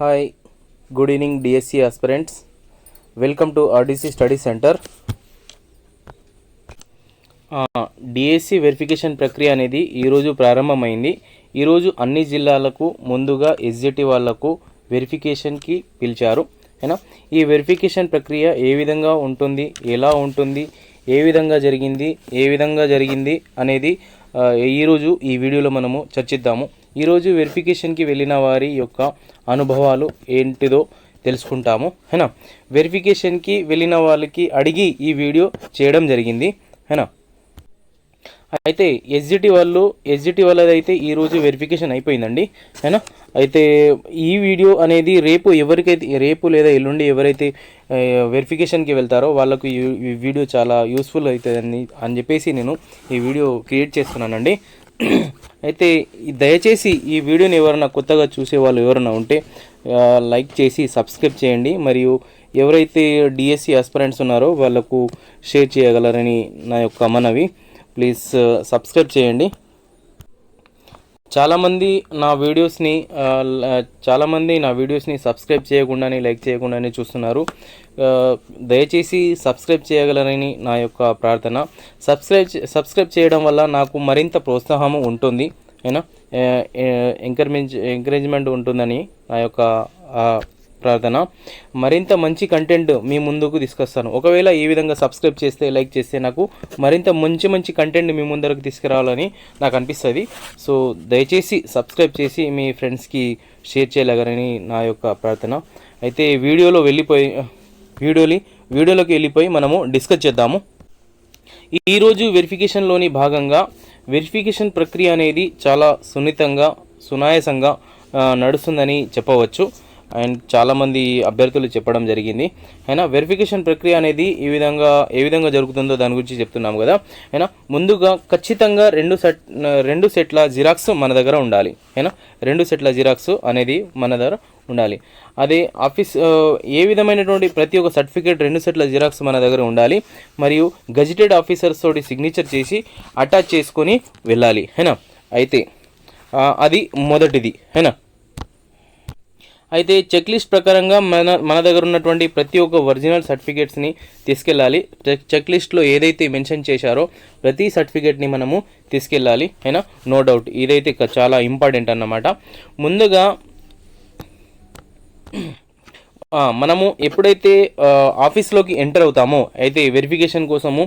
Hi good evening DSC aspirants welcome to RDC study centre DSC verification ప్రక్రియ అనేది ఈరోజు ప్రారంభమైంది. ఈరోజు అన్ని జిల్లాలకు ముందుగా ఎస్జిటి వాళ్ళకు వెరిఫికేషన్కి పిలిచారు. అయినా ఈ వెరిఫికేషన్ ప్రక్రియ ఏ విధంగా ఉంటుంది ఎలా ఉంటుంది ఏ విధంగా జరిగింది ఏ విధంగా జరిగింది అనేది ఈరోజు ఈ వీడియోలో మనము చర్చిద్దాము. ఈరోజు వెరిఫికేషన్కి వెళ్ళిన వారి యొక్క అనుభవాలు ఏంటిదో తెలుసుకుంటాము హైనా? వెరిఫికేషన్కి వెళ్ళిన వాళ్ళకి అడిగి ఈ వీడియో చేయడం జరిగింది హైనా? అయితే ఎస్జిటి వాళ్ళు ఎస్జిటి వాళ్ళది అయితే ఈరోజు వెరిఫికేషన్ అయిపోయిందండి అయినా అయితే ఈ వీడియో అనేది రేపు ఎవరికైతే రేపు లేదా ఎల్లుండి ఎవరైతే వెరిఫికేషన్కి వెళ్తారో వాళ్ళకు ఈ ఈ వీడియో చాలా యూస్ఫుల్ అవుతుందని అని చెప్పేసి నేను ఈ వీడియో క్రియేట్ చేస్తున్నానండి. అయితే దయచేసి ఈ వీడియోని ఎవరైనా కొత్తగా చూసే వాళ్ళు ఎవరైనా ఉంటే లైక్ చేసి సబ్స్క్రైబ్ చేయండి. మరియు ఎవరైతే డిఎస్సి ఆస్పిరెంట్స్ ఉన్నారో వాళ్ళకు షేర్ చేయగలరని నా యొక్క మనవి. ప్లీజ్ సబ్స్క్రైబ్ చేయండి. చాలామంది నా వీడియోస్ని చాలామంది నా వీడియోస్ని సబ్స్క్రైబ్ చేయకుండానే లైక్ చేయకుండానే చూస్తున్నారు. దయచేసి సబ్స్క్రైబ్ చేయగలరని నా యొక్క ప్రార్థన. సబ్స్క్రైబ్ సబ్స్క్రైబ్ చేయడం వల్ల నాకు మరింత ప్రోత్సాహం ఉంటుంది. ఏనా? ఎంకరేజ్ ఎంకరేజ్మెంట్ ఉంటుందని నా యొక్క ప్రార్థన. మరింత మంచి కంటెంట్ మీ ముందుకు తీసుకొస్తాను. ఒకవేళ ఈ విధంగా సబ్స్క్రైబ్ చేస్తే లైక్ చేస్తే నాకు మరింత మంచి మంచి కంటెంట్ మీ ముందరకు తీసుకురావాలని నాకు అనిపిస్తుంది. సో దయచేసి సబ్స్క్రైబ్ చేసి మీ ఫ్రెండ్స్కి షేర్ చేయలేగరని నా యొక్క ప్రార్థన. అయితే వీడియోలో వెళ్ళిపోయి వీడియోని వీడియోలోకి వెళ్ళిపోయి మనము డిస్కస్ చేద్దాము. ఈరోజు వెరిఫికేషన్లోని భాగంగా వెరిఫికేషన్ ప్రక్రియ అనేది చాలా సున్నితంగా సునాయాసంగా నడుస్తుందని చెప్పవచ్చు. అండ్ చాలామంది అభ్యర్థులు చెప్పడం జరిగింది. అయినా వెరిఫికేషన్ ప్రక్రియ అనేది ఈ విధంగా ఏ విధంగా జరుగుతుందో దాని గురించి చెప్తున్నాం కదా. అయినా ముందుగా ఖచ్చితంగా రెండు సెట్ రెండు సెట్ల జిరాక్స్ మన దగ్గర ఉండాలి. అయినా రెండు సెట్ల జిరాక్స్ అనేది మన దగ్గర ఉండాలి. అదే ఆఫీస్ ఏ విధమైనటువంటి ప్రతి ఒక్క సర్టిఫికేట్ రెండు సెట్ల జిరాక్స్ మన దగ్గర ఉండాలి. మరియు గజిటెడ్ ఆఫీసర్స్ తోటి సిగ్నేచర్ చేసి అటాచ్ చేసుకొని వెళ్ళాలి. హేనా అయితే అది మొదటిది. హేనా అయితే చెక్ లిస్ట్ ప్రకారంగా మన మన దగ్గర ఉన్నటువంటి ప్రతి ఒక్క ఒరిజినల్ సర్టిఫికేట్స్ని తీసుకెళ్ళాలి. చెక్ చెక్ లిస్ట్లో ఏదైతే మెన్షన్ చేశారో ప్రతి సర్టిఫికేట్ని మనము తీసుకెళ్ళాలి. అయినా? No doubt. ఇదైతే చాలా ఇంపార్టెంట్ అన్నమాట. ముందుగా మనము ఎప్పుడైతే ఆఫీస్లోకి ఎంటర్ అవుతామో అయితే వెరిఫికేషన్ కోసము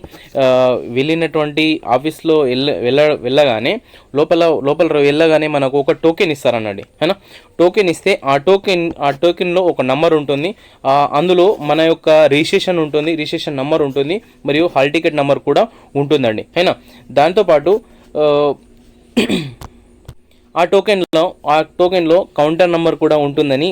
వెళ్ళినటువంటి ఆఫీస్లో వెళ్ళ వెళ్ళ వెళ్ళగానే లోపల లోపల వెళ్ళగానే మనకు ఒక టోకెన్ ఇస్తారన్నది హేనా? టోకెన్ ఇస్తే ఆ టోకెన్ ఆ టోకెన్లో ఒక నంబర్ ఉంటుంది. అందులో మన యొక్క రిజిస్ట్రేషన్ ఉంటుంది రిజిస్ట్రేషన్ నంబర్ ఉంటుంది మరియు హాల్ టికెట్ నంబర్ కూడా ఉంటుందండి. అయినా దాంతోపాటు ఆ, టోకెన్లో ఆ టోకెన్లో కౌంటర్ నెంబర్ కూడా ఉంటుందని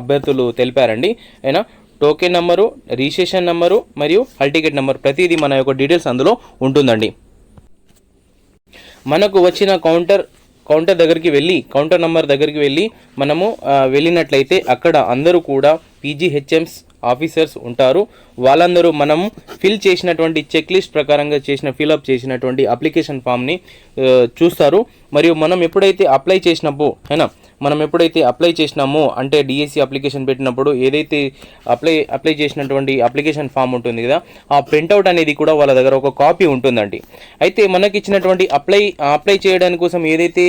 అభ్యర్థులు తెలిపారండి. అయినా టోకెన్ నెంబరు రిజిస్ట్రేషన్ నెంబరు మరియు హాల్ టికెట్ నెంబర్ ప్రతిదీ మన యొక్క డీటెయిల్స్ అందులో ఉంటుందండి. మనకు వచ్చిన కౌంటర్ కౌంటర్ దగ్గరికి వెళ్ళి కౌంటర్ నెంబర్ దగ్గరికి వెళ్ళి మనము వెళ్ళినట్లయితే అక్కడ అందరూ కూడా పీజీహెచ్ఎంస్ ఆఫీసర్స్ ఉంటారు. వాళ్ళందరూ మనం ఫిల్ చేసినటువంటి చెక్ లిస్ట్ ప్రకారంగా చేసిన ఫిల్అప్ చేసినటువంటి అప్లికేషన్ ఫామ్ని చూస్తారు. మరియు మనం ఎప్పుడైతే అప్లై చేసినప్పుడు అయినా మనం ఎప్పుడైతే అప్లై చేసినామో అంటే డిఎస్సి అప్లికేషన్ పెట్టినప్పుడు ఏదైతే అప్లై అప్లై చేసినటువంటి అప్లికేషన్ ఫామ్ ఉంటుంది కదా ఆ ప్రింట్అవుట్ అనేది కూడా వాళ్ళ దగ్గర ఒక కాపీ ఉంటుందండి. అయితే మనకి ఇచ్చినటువంటి అప్లై అప్లై చేయడానికి కోసం ఏదైతే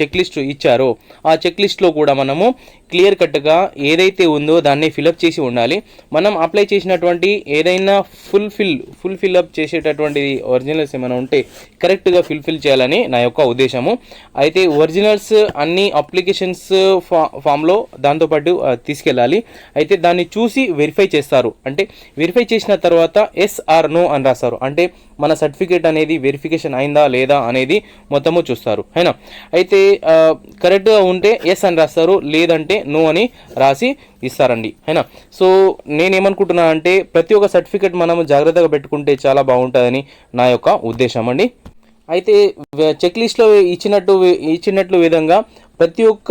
చెక్ లిస్ట్ ఇచ్చారో ఆ చెక్ లిస్ట్లో కూడా మనము క్లియర్ కట్గా ఏదైతే ఉందో దాన్ని ఫిలప్ చేసి ఉండాలి. మనం అప్లై చేసినటువంటి ఏదైనా fulfil fulfil full fill up చేసేటటువంటి ఒరిజినల్స్ ఏమైనా ఉంటే కరెక్ట్గా ఫిల్ఫిల్ చేయాలని నా యొక్క ఉద్దేశము. అయితే ఒరిజినల్స్ అన్ని అప్లికేషన్స్ ఫా ఫామ్లో దాంతోపాటు తీసుకెళ్ళాలి. అయితే దాన్ని చూసి వెరిఫై చేస్తారు. అంటే వెరిఫై చేసిన తర్వాత ఎస్ ఆర్ నో అని రాస్తారు. అంటే మన సర్టిఫికేట్ అనేది వెరిఫికేషన్ అయిందా లేదా అనేది మొత్తము చూస్తారు. అయినా అయితే కరెక్ట్గా ఉంటే ఎస్ అని రాస్తారు లేదంటే నో అని రాసి ఇస్తారండి. అయినా సో నేనేమనుకుంటున్నా అంటే ప్రతి ఒక్క సర్టిఫికేట్ మనం జాగ్రత్తగా పెట్టుకుంటే చాలా బాగుంటుందని నా యొక్క ఉద్దేశం అండి. అయితే చెక్ లిస్ట్లో ఇచ్చినట్టు ఇచ్చినట్లు విధంగా ప్రతి ఒక్క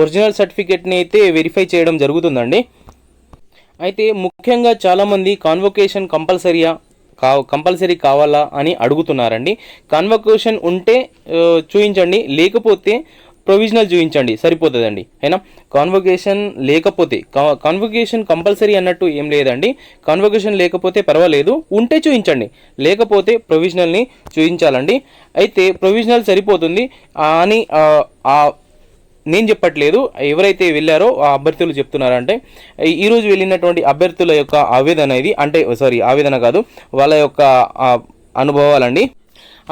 ఒరిజినల్ సర్టిఫికేట్ని అయితే వెరిఫై చేయడం జరుగుతుందండి. అయితే ముఖ్యంగా చాలామంది కాన్వొకేషన్ కంపల్సరీయా కా కంపల్సరీ కావాలా అని అడుగుతున్నారండి. కన్వకేషన్ ఉంటే చూపించండి లేకపోతే ప్రొవిజనల్ చూపించండి సరిపోతుందండి. అయినా? కాన్వకేషన్ లేకపోతే కాన్వకేషన్ కంపల్సరీ అన్నట్టు ఏం లేదండి. కాన్వకేషన్ లేకపోతే పర్వాలేదు. ఉంటే చూపించండి లేకపోతే ప్రొవిజనల్ని చూపించాలండి అయితే ప్రొవిజనల్ సరిపోతుంది. అని ఆ నేను చెప్పట్లేదు ఎవరైతే వెళ్ళారో ఆ అభ్యర్థులు చెప్తున్నారంటే ఈరోజు వెళ్ళినటువంటి అభ్యర్థుల యొక్క ఆవేదన ఇది అంటే సారీ ఆవేదన కాదు వాళ్ళ యొక్క అనుభవాలండి.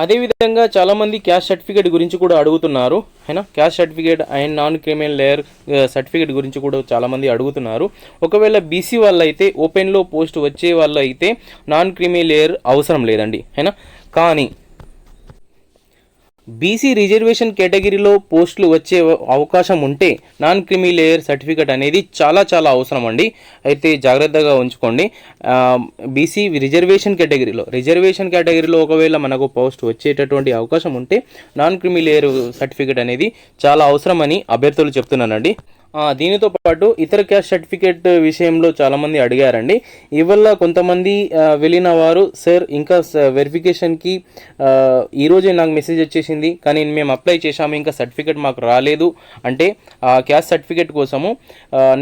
అదేవిధంగా చాలామంది క్యాస్ట్ సర్టిఫికేట్ గురించి కూడా అడుగుతున్నారు అయినా caste certificate and non criminal layer certificate గురించి కూడా చాలామంది అడుగుతున్నారు. ఒకవేళ బీసీ వాళ్ళు అయితే ఓపెన్లో పోస్ట్ వచ్చే వాళ్ళు అయితే నాన్ క్రిమినల్ లేయర్ అవసరం లేదండి అయినా కానీ బీసీ రిజర్వేషన్ కేటగిరీలో పోస్టులు వచ్చే అవకాశం ఉంటే నాన్ క్రిమి లేయర్ సర్టిఫికేట్ అనేది చాలా చాలా అవసరం అండి. అయితే జాగ్రత్తగా ఉంచుకోండి. బీసీ రిజర్వేషన్ కేటగిరీలో రిజర్వేషన్ కేటగిరీలో ఒకవేళ మనకు పోస్ట్ వచ్చేటటువంటి అవకాశం ఉంటే నాన్ క్రిమి లేయర్ సర్టిఫికేట్ అనేది చాలా అవసరమని అభ్యర్థులు చెప్తున్నానండి. దీనితో పాటు ఇతర క్యాస్ట్ సర్టిఫికేట్ విషయంలో చాలామంది అడిగారండి. ఇవల్ల కొంతమంది వెళ్ళిన వారు సార్ ఇంకా వెరిఫికేషన్కి ఈరోజే నాకు మెసేజ్ వచ్చేసింది. కానీ మేము అప్లై చేశాము ఇంకా సర్టిఫికేట్ మాకు రాలేదు. అంటే ఆ క్యాస్ట్ సర్టిఫికేట్ కోసము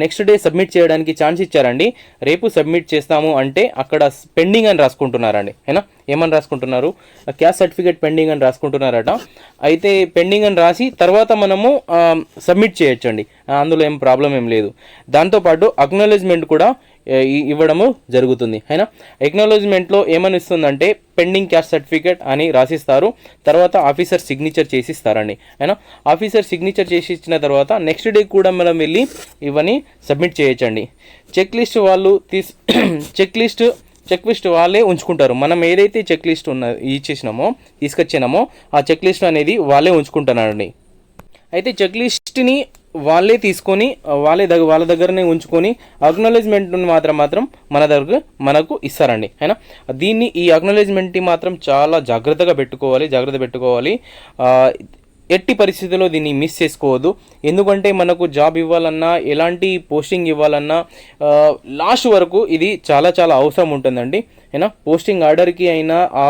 నెక్స్ట్ డే సబ్మిట్ చేయడానికి ఛాన్స్ ఇచ్చారండి. రేపు సబ్మిట్ చేస్తాము అంటే అక్కడ పెండింగ్ అని రాసుకుంటున్నారండి. ఏనా ఏమని రాసుకుంటున్నారు? క్యాస్ట్ సర్టిఫికేట్ పెండింగ్ అని రాసుకుంటున్నారట. అయితే పెండింగ్ అని రాసి తర్వాత మనము సబ్మిట్ చేయొచ్చండి. అందులో ఏం ప్రాబ్లం ఏం లేదు. దాంతోపాటు అక్నాలెడ్జ్మెంట్ కూడా ఇవ్వడము జరుగుతుంది. అయినా? ఎక్నాలజ్మెంట్లో ఏమని ఇస్తుందంటే పెండింగ్ క్యాస్ట్ సర్టిఫికేట్ అని రాసిస్తారు. తర్వాత ఆఫీసర్ సిగ్నేచర్ చేసి ఇస్తారండి అయినా? ఆఫీసర్ సిగ్నేచర్ చేసి ఇచ్చిన తర్వాత నెక్స్ట్ డే కూడా మనం వెళ్ళి ఇవన్నీ సబ్మిట్ చేయొచ్చండి. చెక్ లిస్ట్ వాళ్ళు తీస్ చెక్ లిస్ట్ చెక్ లిస్ట్ వాళ్ళే ఉంచుకుంటారు. మనం ఏదైతే చెక్ లిస్ట్ ఉన్న ఇచ్చేసినామో తీసుకొచ్చినామో ఆ చెక్ లిస్ట్ అనేది వాళ్ళే ఉంచుకుంటున్నారండి. అయితే చెక్ లిస్ట్ని వాళ్ళే తీసుకొని వాళ్ళే దగ్గర వాళ్ళ దగ్గరనే ఉంచుకొని అక్నాలెడ్జ్మెంట్ మాత్రం మాత్రం మన దగ్గర మనకు ఇస్తారండి. అయినా? దీన్ని ఈ అక్నాలెడ్జ్మెంట్ మాత్రం చాలా జాగ్రత్తగా పెట్టుకోవాలి జాగ్రత్త పెట్టుకోవాలి. ఎట్టి పరిస్థితుల్లో దీన్ని మిస్ చేసుకోవద్దు. ఎందుకంటే మనకు జాబ్ ఇవ్వాలన్నా ఎలాంటి పోస్టింగ్ ఇవ్వాలన్నా లాస్ట్ వరకు ఇది చాలా చాలా అవసరం ఉంటుందండి. అయినా పోస్టింగ్ ఆర్డర్కి అయినా ఆ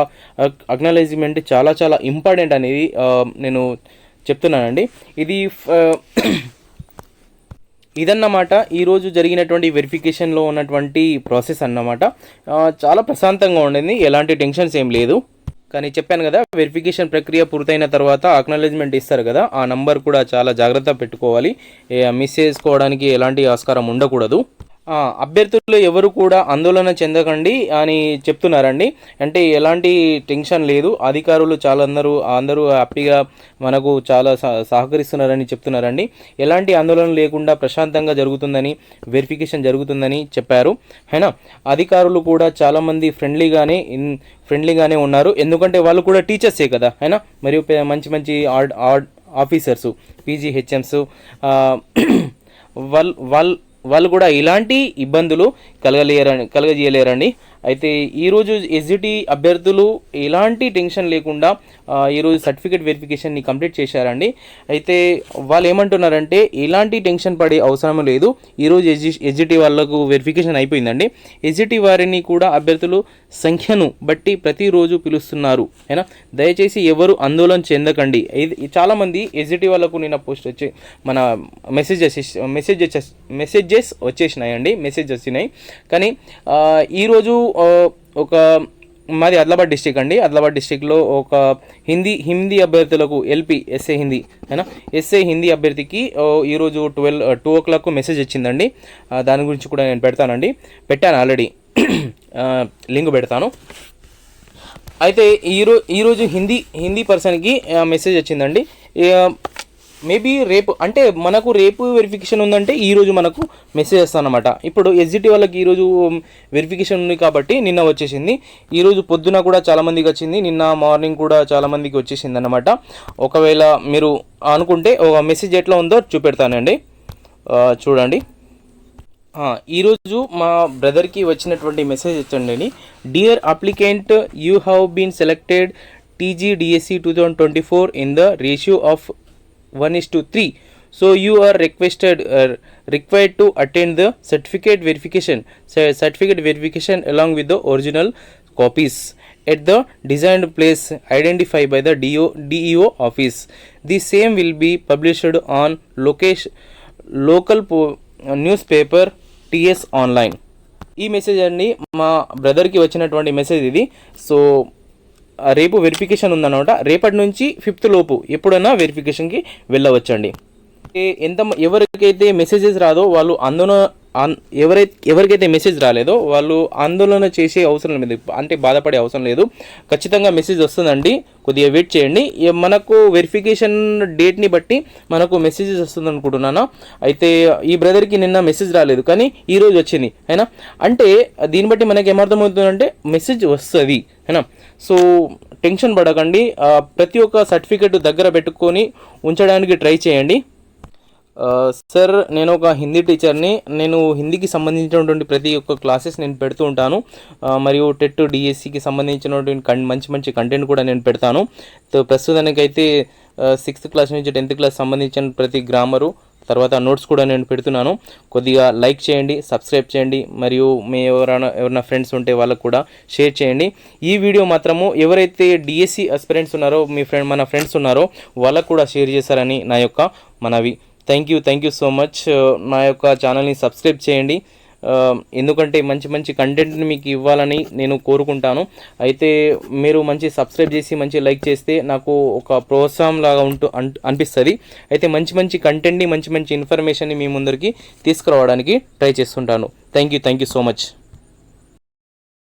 అగ్నలైజ్మెంట్ చాలా చాలా ఇంపార్టెంట్ అనేది నేను చెప్తున్నానండి. ఇది ఇదన్నమాట. ఈరోజు జరిగినటువంటి వెరిఫికేషన్లో ఉన్నటువంటి ప్రాసెస్ అన్నమాట. చాలా ప్రశాంతంగా ఉండింది. ఎలాంటి టెన్షన్స్ ఏం లేదు. కానీ చెప్పాను కదా వెరిఫికేషన్ ప్రక్రియ పూర్తయిన తర్వాత అక్నాలెడ్జ్మెంట్ ఇస్తారు కదా ఆ నంబర్ కూడా చాలా జాగ్రత్త పెట్టుకోవాలి. మిస్ చేసుకోవడానికి ఎలాంటి ఆస్కారం ఉండకూడదు. అభ్యర్థులు ఎవరు కూడా ఆందోళన చెందకండి అని చెప్తున్నారండి. అంటే ఎలాంటి టెన్షన్ లేదు. అధికారులు చాలా అందరూ అందరూ హ్యాపీగా మనకు చాలా సహ- సహకరిస్తున్నారని చెప్తున్నారండి. ఎలాంటి ఆందోళన లేకుండా ప్రశాంతంగా జరుగుతుందని వెరిఫికేషన్ జరుగుతుందని చెప్పారు. అయినా అధికారులు కూడా చాలామంది ఫ్రెండ్లీగానే ఇన్ ఫ్రెండ్లీగానే ఉన్నారు. ఎందుకంటే వాళ్ళు కూడా టీచర్సే కదా. అయినా మరియు మంచి మంచి ఆర్డ్ ఆర్డ్ ఆఫీసర్సు పీజీహెచ్ఎంస్ వాళ్ళు వాళ్ళ వాళ్ళు కూడా ఇలాంటి ఇబ్బందులు కలగలేరని కలగజేయలేరండి. అయితే ఈరోజు ఎస్జిటి అభ్యర్థులు ఎలాంటి టెన్షన్ లేకుండా ఈరోజు సర్టిఫికేట్ వెరిఫికేషన్ని కంప్లీట్ చేశారండి. అయితే వాళ్ళు ఏమంటున్నారంటే ఎలాంటి టెన్షన్ పడే అవసరం లేదు. ఈరోజు ఎస్జి ఎస్జిటి వాళ్ళకు వెరిఫికేషన్ అయిపోయిందండి. ఎస్జిటి వారిని కూడా అభ్యర్థులు సంఖ్యను బట్టి ప్రతిరోజు పిలుస్తున్నారు. అయినా దయచేసి ఎవరు ఆందోళన చెందకండి. చాలామంది ఎస్జిటి వాళ్ళకు నిన్న పోస్ట్ వచ్చి మన మెసేజెస్ మెసేజెస్ మెసేజెస్ వచ్చేసినాయండి. మెసేజ్ వచ్చినాయి. కానీ ఈరోజు ఒక మాది ఆదిలాబాద్ డిస్టిక్ అండి. ఆదిలాబాద్ డిస్టిక్లో ఒక హిందీ హిందీ అభ్యర్థులకు ఎల్పి ఎస్ఏ హిందీ అయినా? ఎస్ఏ హిందీ అభ్యర్థికి ఈరోజు twelve two o'clock message వచ్చిందండి దాని గురించి కూడా నేను పెడతానండి. పెట్టాను ఆల్రెడీ. లింక్ పెడతాను. అయితే ఈరో ఈరోజు హిందీ హిందీ పర్సన్కి మెసేజ్ వచ్చిందండి మేబీ రేపు అంటే మనకు రేపు వెరిఫికేషన్ ఉందంటే ఈరోజు మనకు మెసేజ్ వస్తానమాట ఇప్పుడు ఎస్జిటి వాళ్ళకి ఈరోజు వెరిఫికేషన్ ఉంది కాబట్టి నిన్న వచ్చేసింది. ఈరోజు పొద్దున కూడా చాలామందికి వచ్చింది. నిన్న మార్నింగ్ కూడా చాలామందికి వచ్చేసింది అనమాట ఒకవేళ మీరు అనుకుంటే ఒక మెసేజ్ ఎట్లా ఉందో చూపెడతానండి. చూడండి. ఈరోజు మా బ్రదర్కి వచ్చినటువంటి మెసేజ్ వచ్చండి dear applicant you have been selected TG DSC two thousand twenty four in the ratio of one is to three so you are requested required to attend the certificate verification certificate verification along with the original copies at the designed place identify by the DO DEO office the same will be published on local local news paper TS online ఈ message అండి మా బ్రదర్కి వచ్చినటువంటి message ఇది. So రేపు verification ఉందన్నమాట. రేపటి నుంచి ఫిఫ్త్ లోపు ఎప్పుడైనా వెరిఫికేషన్కి వెళ్ళవచ్చండి. ఎంత ఎవరికైతే మెసేజెస్ రాదో వాళ్ళు ఆందోళన ఎవరైతే ఎవరికైతే మెసేజ్ రాలేదో వాళ్ళు ఆందోళన చేసే అవసరం లేదు. అంటే బాధపడే అవసరం లేదు. ఖచ్చితంగా మెసేజ్ వస్తుందండి. కొద్దిగా వెయిట్ చేయండి. మనకు వెరిఫికేషన్ డేట్ని బట్టి మనకు మెసేజెస్ వస్తుంది అనుకుంటున్నాను అయితే ఈ బ్రదర్కి నిన్న మెసేజ్ రాలేదు. కానీ ఈరోజు వచ్చింది. అయినా? అంటే దీన్ని బట్టి మనకి ఏమర్థమవుతుందంటే మెసేజ్ వస్తుంది. అయినా? సో టెన్షన్ పడకండి. ప్రతి ఒక్క సర్టిఫికెట్ దగ్గర పెట్టుకొని ఉంచడానికి ట్రై చేయండి. సార్ నేను ఒక హిందీ టీచర్ని. నేను హిందీకి సంబంధించినటువంటి ప్రతి ఒక్క క్లాసెస్ నేను పెడుతూ ఉంటాను. మరియు టెట్ డిఎస్సికి సంబంధించినటువంటి కన్ మంచి మంచి కంటెంట్ కూడా నేను పెడతాను. ప్రస్తుతానికైతే సిక్స్త్ క్లాస్ నుంచి టెన్త్ క్లాస్ సంబంధించిన ప్రతి గ్రామరు తర్వాత నోట్స్ కూడా నేను పెడుతున్నాను. కొద్దిగా లైక్ చేయండి సబ్స్క్రైబ్ చేయండి మరియు మీ ఎవరైనా ఎవరైనా ఫ్రెండ్స్ ఉంటే వాళ్ళకు కూడా షేర్ చేయండి. ఈ వీడియో మాత్రము ఎవరైతే డిఎస్సి అస్పిరెంట్స్ ఉన్నారో మీ ఫ్రెండ్ మన ఫ్రెండ్స్ ఉన్నారో వాళ్ళకు కూడా షేర్ చేశారని నా యొక్క మనవి. Thank you thank you so much నా యొక్క ఛానల్ని సబ్స్క్రైబ్ చేయండి. Uh, ఎందుకంటే మంచి మంచి కంటెంట్ని మీకు ఇవ్వాలని నేను కోరుకుంటాను. అయితే మీరు మంచి సబ్స్క్రైబ్ చేసి మంచి లైక్ చేస్తే నాకు ఒక ప్రోత్సాహం లాగా ఉంటూ అన్- అనిపిస్తుంది. అయితే మంచి మంచి కంటెంట్ని మంచి మంచి ఇన్ఫర్మేషన్ని మీ ముందరికి తీసుకురావడానికి ట్రై చేస్తుంటాను. Thank you thank you so much